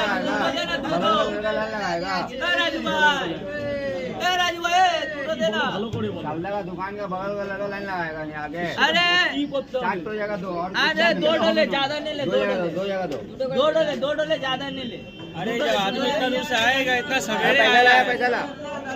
बगल का लड़का लाइन लगाएगा सामने का दुकान का बगल का लड़का लाइन लगाएगा नहीं आगे अरे चाट तो जगह दो और अरे दो डोले ज्यादा नहीं ले दो दो जगह डोले दो दो जगह दो दो डोले दो डोले ज्यादा नहीं ले अरे जब आदमी इतना दूर से आएगा इतना सवेरे पैसा ला पैसा ला ला पैसा ला दे रे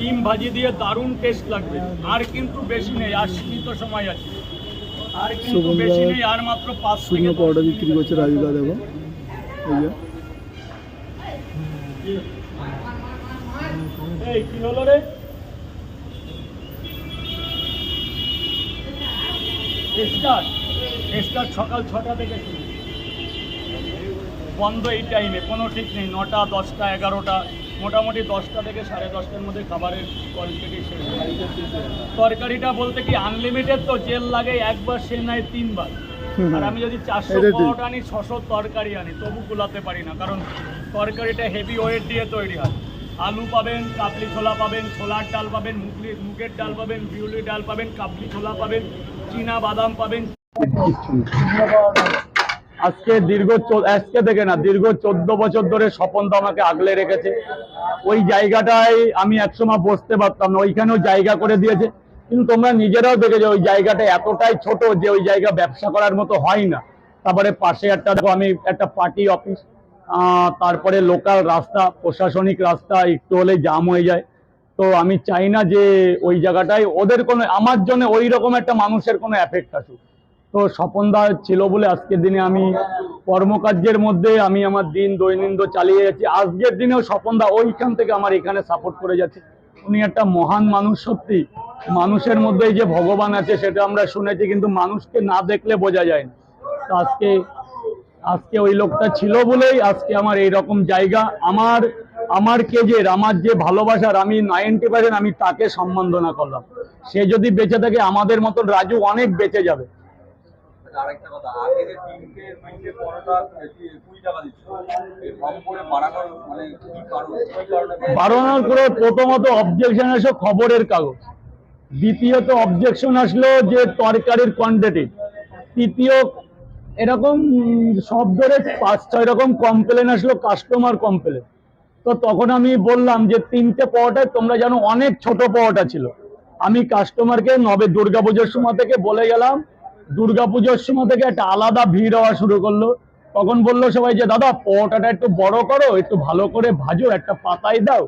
ডিম ভাজি দিয়ে দারুণ টেস্ট লাগবে। আর কিন্তু বেশি নেই আর সীমিত সময় আছে। আর কিন্তু বেশি নেই আর মাত্র পাঁচ পরোটা মিনিট বিক্রি করছে রাজুদা দেখো। এই এই কি হলো রে? স্টার্ট স্টার্ট সকাল ছটা থেকে শুরু। বন্ধ এই টাইমে কোনো ঠিক নেই নটা দশটা এগারোটা। মোটামুটি দশটা থেকে সাড়ে দশটার মধ্যে খাবারের কোয়ালিটি শেষ হয়। তরকারিটা বলতে কি আনলিমিটেড তো জেল লাগে একবার সে নেয় তিনবার। আর আমি যদি চারশো পরোটা আনি ছশো তরকারি আনি তবু কুলাতে পারি না। কারণ তরকারিটা হেভি ওয়েট দিয়ে তৈরি হয়। আলু পাবেন কাবলি ছোলা পাবেন ছোলার ডাল পাবেন মুগলি মুগের ডাল পাবেন বিউলি ডাল পাবেন কাবলি ছোলা পাবেন চীনা বাদাম পাবেন। আজকে দীর্ঘ আজকে থেকে না, দীর্ঘ চোদ্দ বছর ধরে স্বপন দা আমাকে আগলে রেখেছে। ওই জায়গাটায় আমি একসময় বসতে পারতাম না, ওইখানেও জায়গা করে দিয়েছে। কিন্তু তোমরা নিজেরাও দেখেছ, ওই জায়গাটা এতটাই ছোট যে ওই জায়গা ব্যবসা করার মতো হয় না। তারপরে পাশে একটা, দেখো আমি একটা পার্টি অফিস তারপরে লোকাল রাস্তা, প্রশাসনিক রাস্তা, একটু হলে জাম হয়ে যায়। তো আমি চাই না যে ওই জায়গাটায় ওদের কোনো, আমার জন্য ওই রকম একটা মানুষের কোনো এফেক্ট আসুক। তো স্বপনদা ছিল বলে আজকের দিনে আমি কর্মকার্যের মধ্যে আমি আমার দিন দৈনন্দিন চালিয়ে যাচ্ছি। আজকের দিনেও স্বপনদা ওইখান থেকে আমার এখানে সাপোর্ট করে যাচ্ছে। উনি একটা মহান মানুষ সত্যি। মানুষের মধ্যে যে ভগবান আছে সেটা আমরা শুনেছি কিন্তু মানুষকে না দেখলে বোঝা যায় না। তো আজকে আজকে ওই লোকটা ছিল বলেই আজকে আমার এই রকম জায়গা। আমার আমার কেজের আমার যে ভালোবাসার আমি নাইনটি পার্সেন্ট আমি তাকে সম্মাননা করলাম। সে যদি বেঁচে থাকে আমাদের মতন রাজু অনেক বেঁচে যাবে। বাড়ানোর মানে বাড়ানোর করে প্রথমত অবজেকশন আসলো খবরের কাগজ, দ্বিতীয়ত অবজেকশন আসলো যে তরকারির কোয়ান্টিটি তৃতীয় এরকম সব ধরে পাঁচ ছয় রকম কমপ্লেন আসলো কাস্টমার কমপ্লেন তো তখন আমি বললাম যে তিনটে পাওয়াটায় তোমরা জানো অনেক ছোট পাওয়াটা ছিল, আমি কাস্টমারকে নবে দুর্গাপুজোর সময় থেকে বলে গেলাম দুর্গাপুজোর সময় থেকে একটা আলাদা ভিড় হওয়া শুরু করল। তখন বলল সবাই যে, দাদা, পরোটাটা একটু বড় করো, একটু ভালো করে ভাজো, একটা পাতায় দাও।